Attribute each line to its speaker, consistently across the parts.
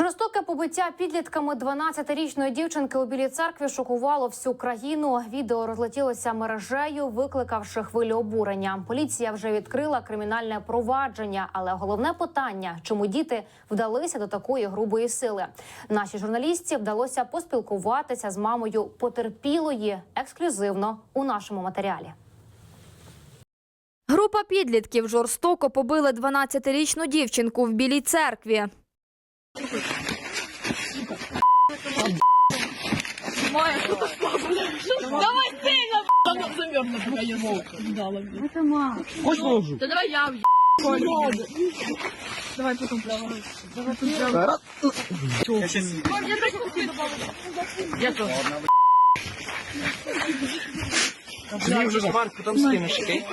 Speaker 1: Жорстоке побиття підлітками 12-річної дівчинки у білій церкві шокувало всю країну. Відео розлетілося мережею, викликавши хвилю обурення. Поліція вже відкрила кримінальне провадження, але головне питання, чому діти вдалися до такої грубої сили. Нашій журналістці вдалося поспілкуватися з мамою потерпілої ексклюзивно у нашому матеріалі.
Speaker 2: Група підлітків жорстоко побили 12-річну дівчинку в Білій церкві.
Speaker 3: Да давай я въеб. Давай потом. Давай потом. Я Я тоже.
Speaker 4: Мені вже шмарк, потім скинеш, окей?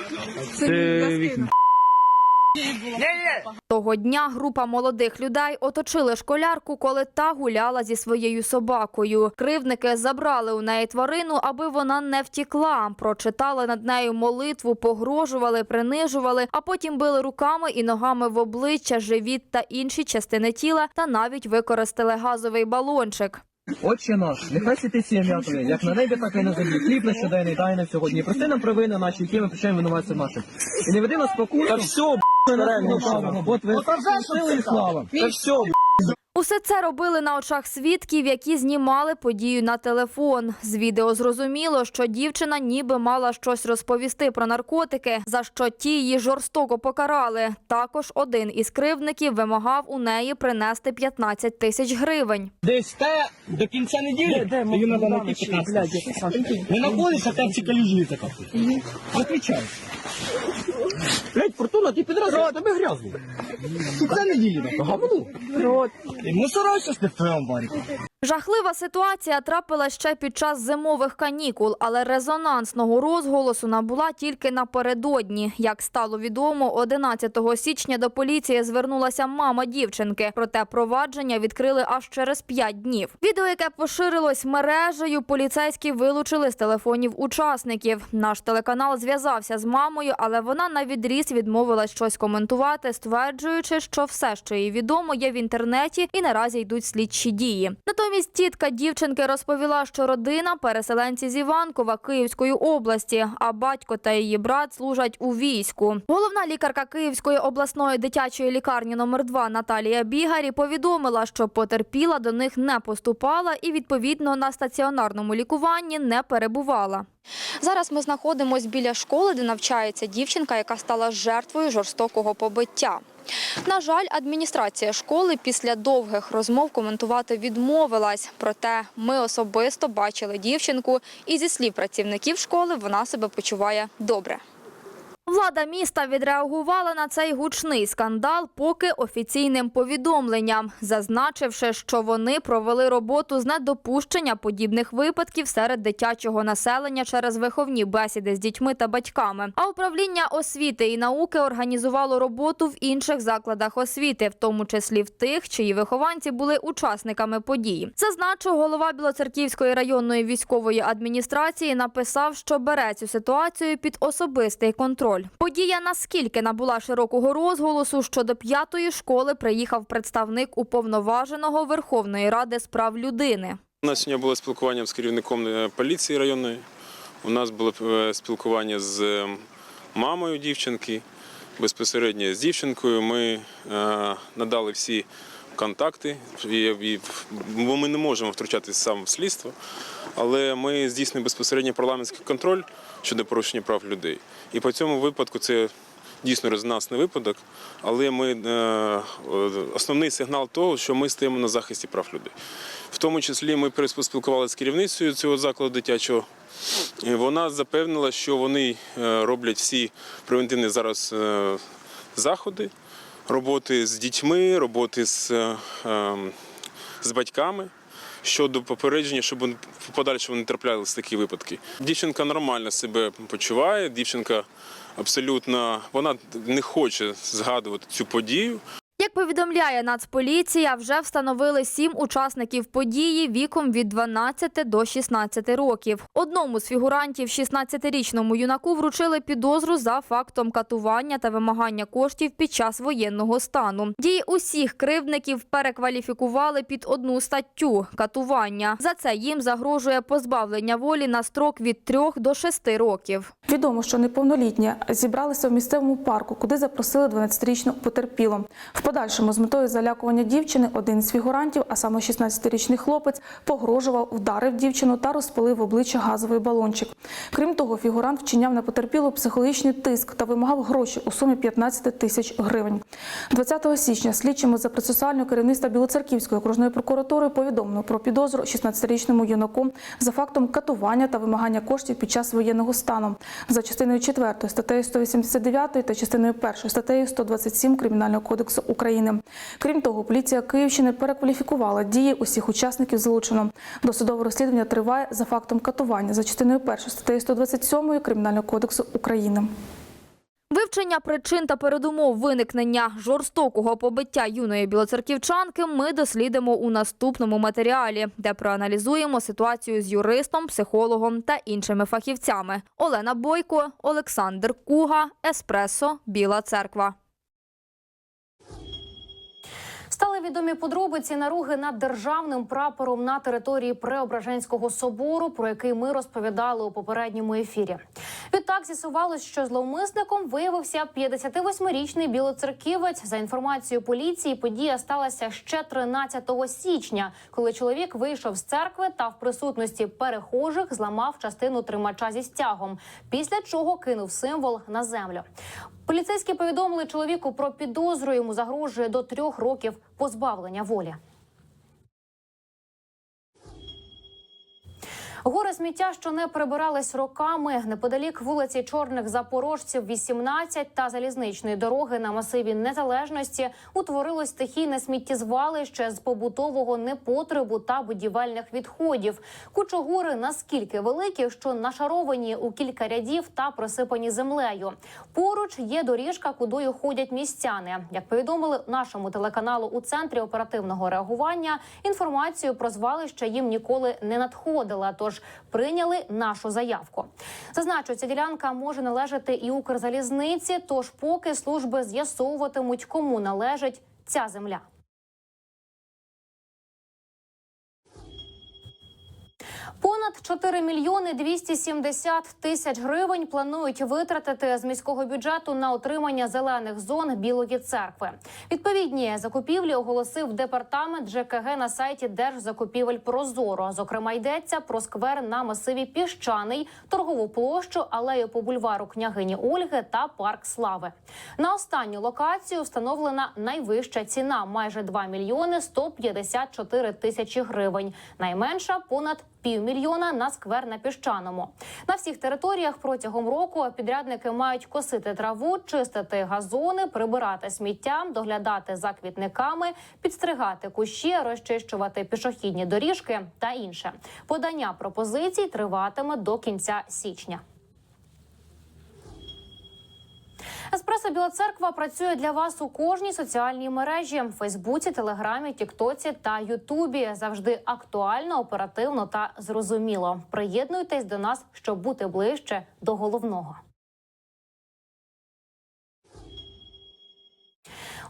Speaker 2: Того дня група молодих людей оточили школярку, коли та гуляла зі своєю собакою. Кривники забрали у неї тварину, аби вона не втікла. Прочитали над нею молитву, погрожували, принижували, а потім били руками і ногами в обличчя, живіт та інші частини тіла, та навіть використали газовий балончик.
Speaker 4: Отче наш, нехай святить сім'я Твоє, як на небі, так і на землі. Хліб на щоденний дай нам сьогодні. Прости нам провини наші, які ми причаємо винуватцям нашим. І не веди нас спокусу. Та все, б***ь, бо Твоє сили і слава. Та все, б***ь.
Speaker 2: Усе це робили на очах свідків, які знімали подію на телефон. З відео зрозуміло, що дівчина ніби мала щось розповісти про наркотики, за що ті її жорстоко покарали. Також один із кривдників вимагав у неї принести 15 тисяч гривень.
Speaker 5: Десь те до кінця неділі де, її треба знайти 15. Не знаходишся, там ці калюжі така. Отвічай. Блять, Фортуна, ти підразила, тебе грязно. Кінця неділі така, говно. Мусорайся твоєму баріку.
Speaker 2: Жахлива ситуація трапила ще під час зимових канікул, але резонансного розголосу набула тільки напередодні. Як стало відомо, 11 січня до поліції звернулася мама дівчинки. Проте провадження відкрили аж через 5 днів. Відео, яке поширилось мережею, поліцейські вилучили з телефонів учасників. Наш телеканал зв'язався з мамою, але вона на відріз відмовилась щось коментувати, стверджуючи, що все, що їй відомо, є в інтернеті і наразі йдуть слідчі дії. Натомість тітка дівчинки розповіла, що родина переселенці з Іванкова Київської області, а батько та її брат служать у війську. Головна лікарка Київської обласної дитячої лікарні номер 2 Наталія Бігарі повідомила, що потерпіла до них не поступала і відповідно на стаціонарному лікуванні не перебувала. Зараз ми знаходимося біля школи, де навчається дівчинка, яка стала жертвою жорстокого побиття. На жаль, адміністрація школи після довгих розмов коментувати відмовилась. Проте ми особисто бачили дівчинку, і зі слів працівників школи вона себе почуває добре. Влада міста відреагувала на цей гучний скандал поки офіційним повідомленням, зазначивши, що вони провели роботу з недопущення подібних випадків серед дитячого населення через виховні бесіди з дітьми та батьками. А управління освіти і науки організувало роботу в інших закладах освіти, в тому числі в тих, чиї вихованці були учасниками події. Зазначив голова Білоцерківської районної військової адміністрації, написав, що бере цю ситуацію під особистий контроль. Подія наскільки набула широкого розголосу, що до п'ятої школи приїхав представник уповноваженого Верховної Ради з прав людини.
Speaker 6: У нас сьогодні було спілкування з керівником е, поліції районної. У нас було е, спілкування з е, мамою дівчинки, безпосередньо з дівчинкою. Ми надали всі контакти, і- бо ми не можемо втручатися сам в слідство, але ми здійснюємо безпосередньо парламентський контроль щодо порушення прав людей. І по цьому випадку це дійсно резонансний випадок, але ми е, основний сигнал того, що ми стоїмо на захисті прав людей. В тому числі ми поспілкувалися з керівницею цього закладу дитячого. І вона запевнила, що вони е, роблять всі превентивні зараз е, заходи, роботи з дітьми, роботи з, е, ем, з батьками. Щодо попередження, щоб в подальшому не траплялися такі випадки. Дівчинка нормально себе почуває, дівчинка абсолютно вона не хоче згадувати цю подію.
Speaker 2: Як повідомляє Нацполіція, вже встановили сім учасників події віком від 12 до 16 років. Одному з фігурантів, 16-річному юнаку, вручили підозру за фактом катування та вимагання коштів під час воєнного стану. Дії усіх кривдників перекваліфікували під одну статтю катування. За це їм загрожує позбавлення волі на строк від 3 до 6 років.
Speaker 7: Відомо, що неповнолітні зібралися в місцевому парку, куди запросили 12-річну потерпілу. Подальшому з метою залякування дівчини один з фігурантів, а саме 16-річний хлопець, погрожував, вдарив дівчину та розпалив обличчя газовий балончик. Крім того, фігурант вчиняв на потерпілу психологічний тиск та вимагав гроші у сумі 15 тисяч гривень. 20 січня слідчими за процесуального керівництва Білоцерківської окружної прокуратури повідомлено про підозру 16-річному юнаку за фактом катування та вимагання коштів під час воєнного стану за частиною 4 статтею 189 та частиною 1 статтею 127 Кримінального кодексу України. Крім того, поліція Київщини перекваліфікувала дії усіх учасників злочину. Досудове розслідування триває за фактом катування за частиною 1 статтею 127 Кримінального кодексу України.
Speaker 2: Вивчення причин та передумов виникнення жорстокого побиття юної білоцерківчанки ми дослідимо у наступному матеріалі, де проаналізуємо ситуацію з юристом, психологом та іншими фахівцями. Олена Бойко, Олександр Куга, Еспресо, Біла Церква.
Speaker 1: Стали відомі подробиці наруги над державним прапором на території Преображенського собору, про який ми розповідали у попередньому ефірі. Відтак з'ясувалось, що зловмисником виявився 58-річний білоцерківець. За інформацією поліції, подія сталася ще 13 січня, коли чоловік вийшов з церкви та в присутності перехожих зламав частину тримача зі стягом. Після чого кинув символ на землю. Поліцейські повідомили чоловіку про підозру. Йому загрожує до трьох років позбавлення волі. Гори сміття, що не прибирались роками, неподалік вулиці Чорних Запорожців, 18 та залізничної дороги на масиві незалежності утворилось стихійне сміттєзвалище з побутового непотребу та будівельних відходів. Кучогури наскільки великі, що нашаровані у кілька рядів та присипані землею. Поруч є доріжка, кудою ходять містяни. Як повідомили нашому телеканалу у центрі оперативного реагування, інформацію про звалище їм ніколи не надходила. Тож прийняли нашу заявку. Зазначу, ця ділянка може належати і Укрзалізниці. Тож, поки служби з'ясовуватимуть, кому належить ця земля. Понад 4 мільйони 270 тисяч гривень планують витратити з міського бюджету на отримання зелених зон Білої церкви. Відповідні закупівлі оголосив департамент ЖКГ на сайті Держзакупівель Прозоро. Зокрема, йдеться про сквер на масиві Піщаний, торгову площу, алею по бульвару княгині Ольги та парк Слави. На останню локацію встановлена найвища ціна майже 2 мільйони 154 тисячі гривень. Найменша понад півмільйона на сквер на піщаному. На всіх територіях протягом року підрядники мають косити траву, чистити газони, прибирати сміття, доглядати за квітниками, підстригати кущі, розчищувати пішохідні доріжки та інше. Подання пропозицій триватиме до кінця січня. Еспресо Біла Церква працює для вас у кожній соціальній мережі Фейсбуці, Телеграмі, Тіктоці та Ютубі. Завжди актуально, оперативно та зрозуміло. Приєднуйтесь до нас, щоб бути ближче до головного.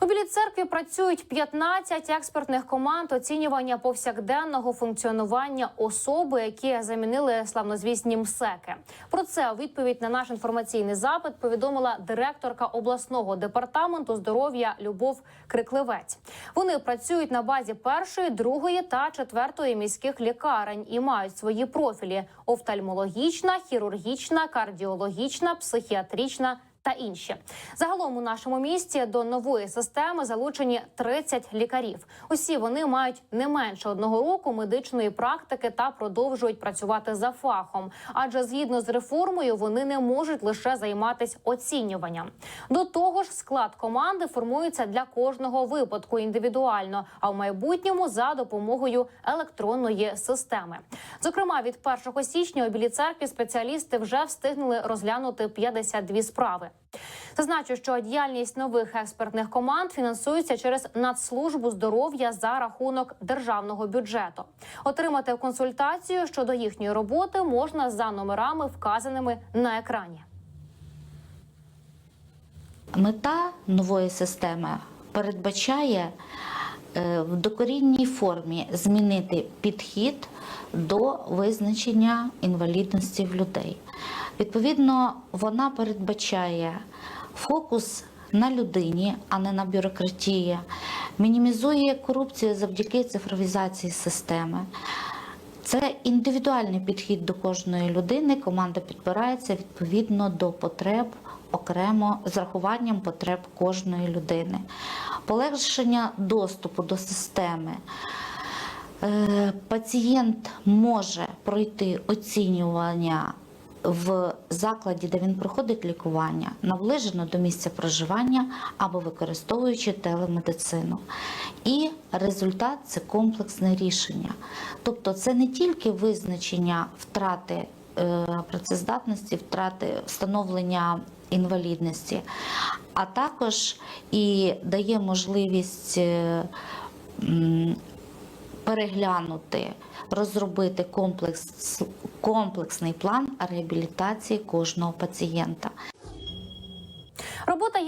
Speaker 1: У Білій церкві працюють 15 експертних команд оцінювання повсякденного функціонування особи, які замінили славнозвісні МСЕКи. Про це у відповідь на наш інформаційний запит повідомила директорка обласного департаменту здоров'я Любов Крикливець. Вони працюють на базі першої, другої та четвертої міських лікарень і мають свої профілі: офтальмологічна, хірургічна, кардіологічна, психіатрична та інші. Загалом у нашому місті до нової системи залучені 30 лікарів. Усі вони мають не менше одного року медичної практики та продовжують працювати за фахом. Адже згідно з реформою вони не можуть лише займатися оцінюванням. До того ж, склад команди формується для кожного випадку індивідуально, а в майбутньому за допомогою електронної системи. Зокрема, від 1 січня у Білій церкві спеціалісти вже встигнули розглянути 52 справи. Зазначу, що діяльність нових експертних команд фінансується через Нацслужбу здоров'я за рахунок державного бюджету. Отримати консультацію щодо їхньої роботи можна за номерами, вказаними на екрані.
Speaker 8: Мета нової системи передбачає в докорінній формі змінити підхід до визначення інвалідності в людей. Відповідно, вона передбачає фокус на людині, а не на бюрократії, мінімізує корупцію завдяки цифровізації системи. Це індивідуальний підхід до кожної людини. Команда підбирається відповідно до потреб окремо з рахуванням потреб кожної людини. Полегшення доступу до системи. Е, Пацієнт може пройти оцінювання в закладі, де він проходить лікування, наближено до місця проживання або використовуючи телемедицину. І результат це комплексне рішення. Тобто це не тільки визначення втрати е, працездатності, втрати встановлення інвалідності, а також і дає можливість е, переглянути, розробити комплекс, комплексний план реабілітації кожного пацієнта.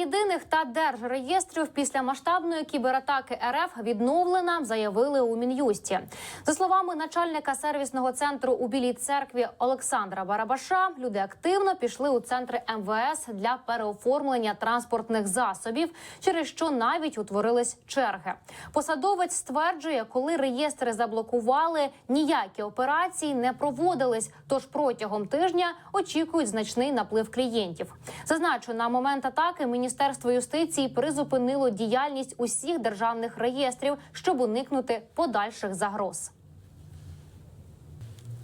Speaker 1: Єдиних та держреєстрів після масштабної кібератаки РФ відновлена, заявили у мін'юсті. За словами начальника сервісного центру у Білій церкві Олександра Барабаша, люди активно пішли у центри МВС для переоформлення транспортних засобів, через що навіть утворились черги. Посадовець стверджує, коли реєстри заблокували, ніякі операції не проводились. Тож протягом тижня очікують значний наплив клієнтів. Зазначу, на момент атаки Міністерство юстиції призупинило діяльність усіх державних реєстрів, щоб уникнути подальших загроз.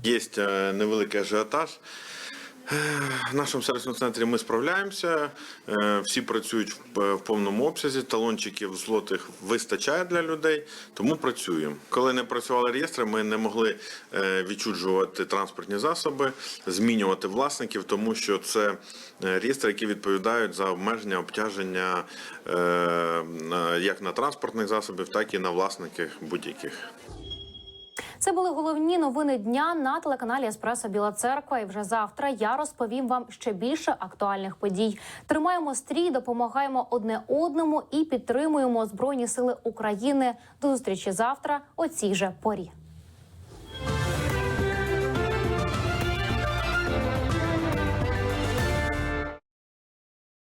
Speaker 9: Є е, невеликий ажіотаж. Е, В нашому сервісному центрі ми справляємося. Е, Всі працюють в в повному обсязі. Талончиків злотих вистачає для людей, тому працюємо. Коли не працювали реєстри, ми не могли е, відчуджувати транспортні засоби, змінювати власників, тому що це е, реєстри, які відповідають за обмеження обтяження е, як на транспортних засобів, так і на власників будь-яких.
Speaker 1: Це були головні новини дня на телеканалі Еспресо Біла Церква. І вже завтра я розповім вам ще більше актуальних подій. Тримаємо стрій, допомагаємо одне одному і підтримуємо Збройні Сили України. До зустрічі завтра о цій же порі.